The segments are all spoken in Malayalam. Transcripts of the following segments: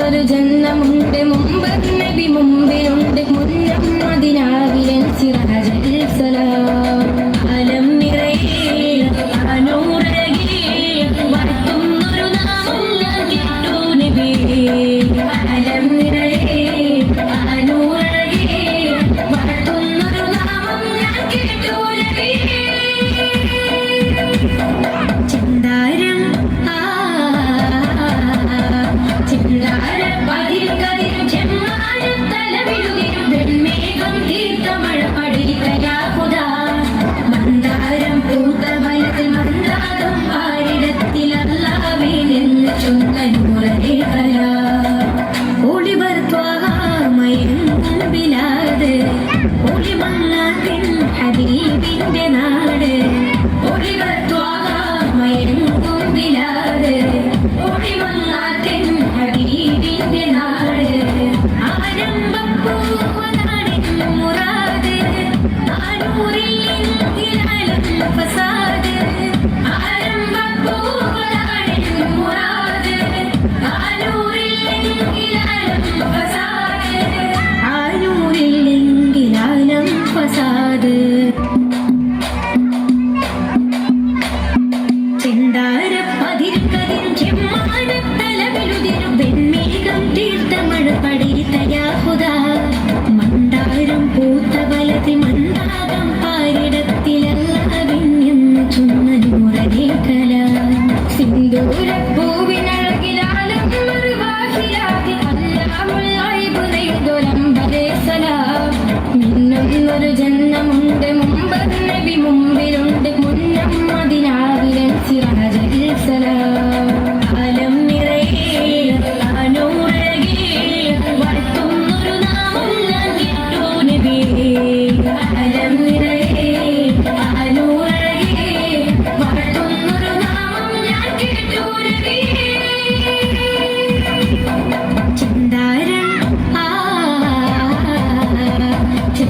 ഒരു ജന്മമുണ്ട് മുമ്പ് നബി മുമ്പിലുണ്ട് മുന്നം അതിനാവിലെ സിറാജൽ സലാം അലം നിറയിൽ അനൂറകിൽ വർത്തുന്നൊരു നാമല്ല കിട്ടൂ നബി അലം தமிழ் തീർത്തമഴ പടിയിത്ത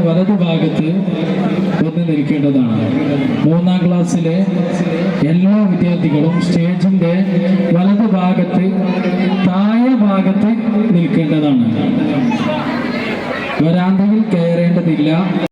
വലതുഭാഗത്ത് വന്ന് നിൽക്കേണ്ടതാണ്. മൂന്നാം ക്ലാസ്സിലെ എല്ലാ വിദ്യാർത്ഥികളും സ്റ്റേജിന്റെ വലതുഭാഗത്ത് താഴെ ഭാഗത്ത് നിൽക്കേണ്ടതാണ്. വരാന്തയിൽ കയറേണ്ടതില്ല.